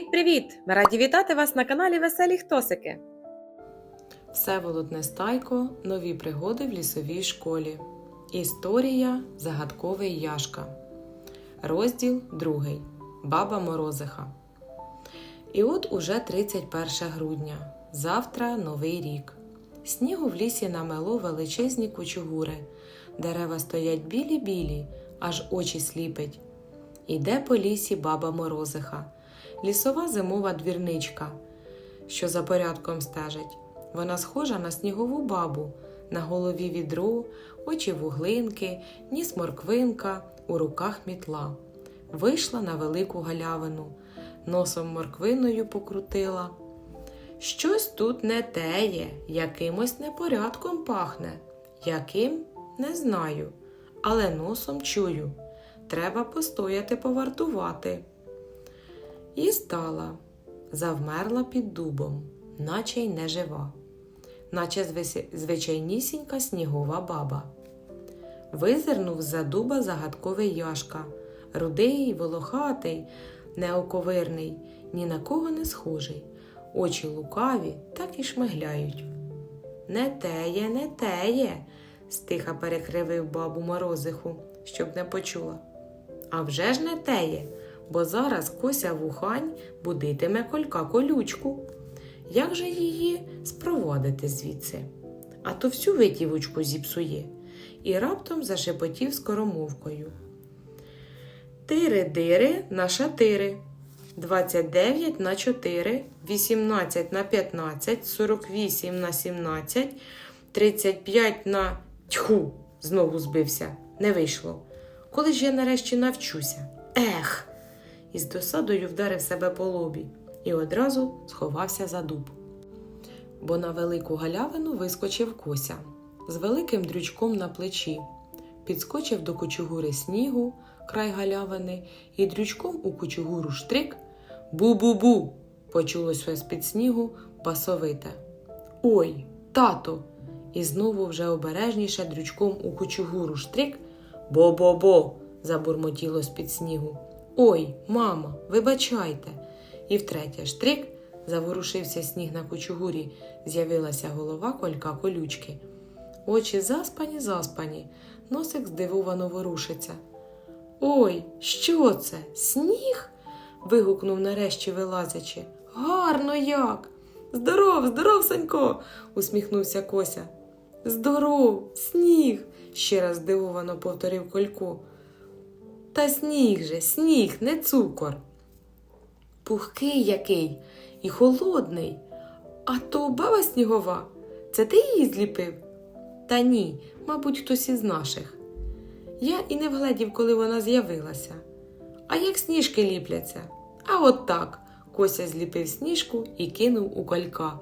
Привіт-привіт! Ми раді вітати вас на каналі Веселі Хтосики. Всеволод Нестайко. Нові пригоди в лісовій школі. Історія Загадковий Яшка. Розділ 2. Баба Морозиха. І от уже 31 грудня. Завтра новий рік. Снігу в лісі намело величезні кучугури. Дерева стоять білі-білі, аж очі сліпить. Іде по лісі баба Морозиха, лісова зимова двірничка, що за порядком стежить. Вона схожа на снігову бабу, на голові відро, очі вуглинки, ніс морквинка, у руках мітла. Вийшла на велику галявину, носом морквиною покрутила. Щось тут не теє, якимось непорядком пахне. Яким не знаю, але носом чую. Треба постояти повартувати. І стала, завмерла під дубом, наче й не жива, наче звичайнісінька снігова баба. Визирнув з-за дуба загадковий яшка, рудий, волохатий, неоковирний, ні на кого не схожий. Очі лукаві, так і шмигляють. Не теє, не теє, стиха перекривив бабу морозиху, щоб не почула. А вже ж не теє, бо зараз кося вухань будитиме колька колючку. Як же її спровадити звідси? А то всю витівочку зіпсує. І раптом зашепотів скоромовкою. Тири-дири на шатири. 29 на 4, 18 на 15, 48 на 17, 35 на тьху, знову збився, не вийшло. Коли ж я нарешті навчуся? Ех! І з досадою вдарив себе по лобі і одразу сховався за дуб. Бо на велику галявину вискочив кося з великим дрючком на плечі, підскочив до кучугури снігу, край галявини, і дрючком у кучугуру штрик Бу-бу-бу! почулося з-під снігу басовите. Ой, тато! І знову вже обережніше дрючком у кучугуру штрик Бо-бо-бо! забурмотіло з-під снігу. Ой, мама, вибачайте. І втретє штрик заворушився сніг на кучугурі, з'явилася голова колька колючки. Очі заспані, заспані, носик здивовано ворушиться. Ой, що це? Сніг? вигукнув нарешті вилазячи. Гарно як. Здоров, здоров, Санько, усміхнувся Кося. Здоров, сніг, ще раз здивовано повторив Колько. Та сніг же, сніг, не цукор. Пухкий який і холодний. А то баба снігова, це ти її зліпив? Та ні, мабуть, хтось із наших. Я і не вгледів, коли вона з'явилася. А як сніжки ліпляться? А от так. Кося зліпив сніжку і кинув у колька.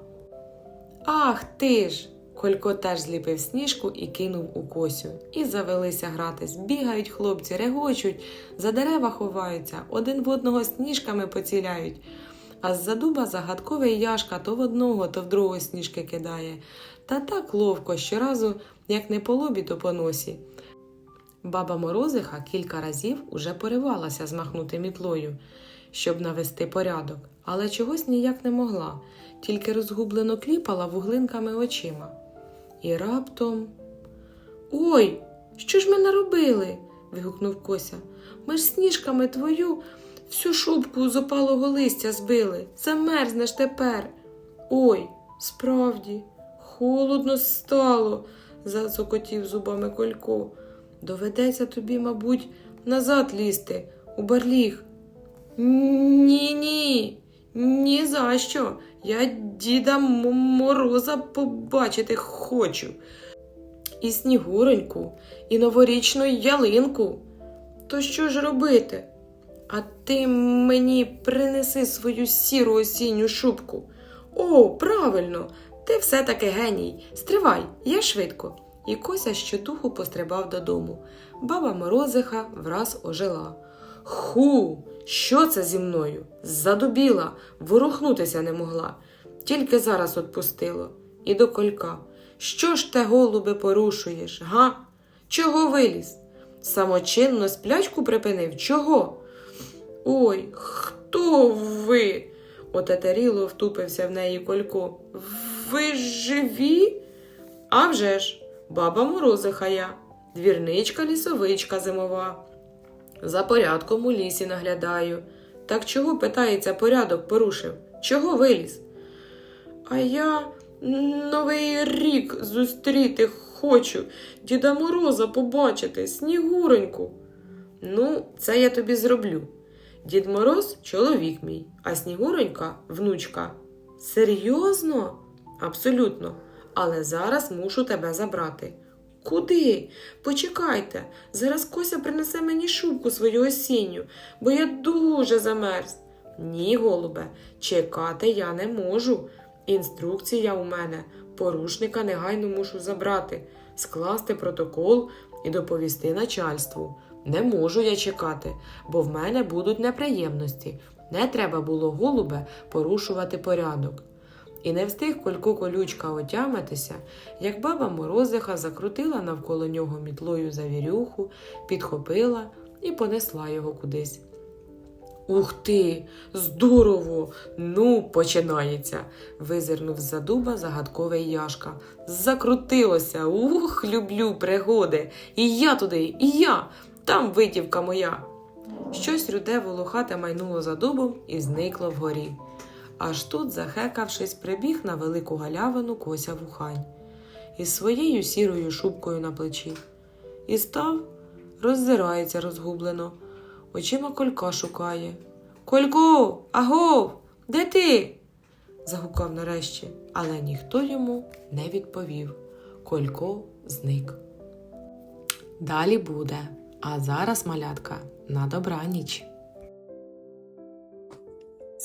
Ах ти ж! Колько теж зліпив сніжку і кинув у косю. І завелися гратись. Бігають хлопці, регочуть, за дерева ховаються, один в одного сніжками поціляють. А з-за дуба загадковий яшка то в одного, то в другого сніжки кидає. Та так ловко щоразу, як не по лобі, то по носі. Баба Морозиха кілька разів уже поривалася змахнути мітлою, щоб навести порядок, але чогось ніяк не могла, тільки розгублено кліпала вуглинками очима. І раптом. Ой, що ж ми наробили? вигукнув Кося. Ми ж сніжками твою всю шубку з опалого листя збили. Замерзнеш тепер. Ой, справді, холодно стало, зацокотів зубами Колько. Доведеться тобі, мабуть, назад лізти, у барліг. Ні, ні, ні за що. Я діда Мороза побачити хочу. І снігуроньку, і новорічну ялинку. То що ж робити? А ти мені принеси свою сіру осінню шубку. О, правильно, ти все-таки геній. Стривай, я швидко. І Кося щодуху пострибав додому. Баба Морозиха враз ожила. Ху, що це зі мною? Задубіла, ворухнутися не могла. Тільки зараз отпустило. І до колька. Що ж те, голубе, порушуєш, га? Чого виліз? Самочинно сплячку припинив? Чого? Ой, хто ви? Отетеріло втупився в неї Колько. Ви живі? А вже ж, баба Морозиха я, двірничка лісовичка зимова. За порядком у лісі наглядаю. Так чого, питається, порядок порушив? Чого виліз? А я новий рік зустріти хочу, Діда Мороза побачити, Снігуроньку. Ну, це я тобі зроблю. Дід Мороз чоловік мій, а Снігуронька внучка. Серйозно? Абсолютно. Але зараз мушу тебе забрати. Куди? Почекайте, зараз Кося принесе мені шубку свою осінню, бо я дуже замерз. Ні, голубе, чекати я не можу. Інструкція у мене. Порушника негайно мушу забрати, скласти протокол і доповісти начальству. Не можу я чекати, бо в мене будуть неприємності. Не треба було, голубе, порушувати порядок. І не встиг колько колючка отямитися, як баба Морозиха закрутила навколо нього мітлою завірюху, підхопила і понесла його кудись. Ух ти, здорово! Ну, починається, визирнув з-за дуба загадковий Яшка. Закрутилося. Ух, люблю пригоди. І я туди, і я. Там витівка моя. Щось руде волохате майнуло за дубом і зникло вгорі. Аж тут, захекавшись, прибіг на велику галявину Кося вухань із своєю сірою шубкою на плечі. І став, роззирається розгублено, очима колька шукає. Колько, агов, де ти? загукав нарешті, але ніхто йому не відповів. Колько зник. Далі буде, а зараз, малятка, на добраніч.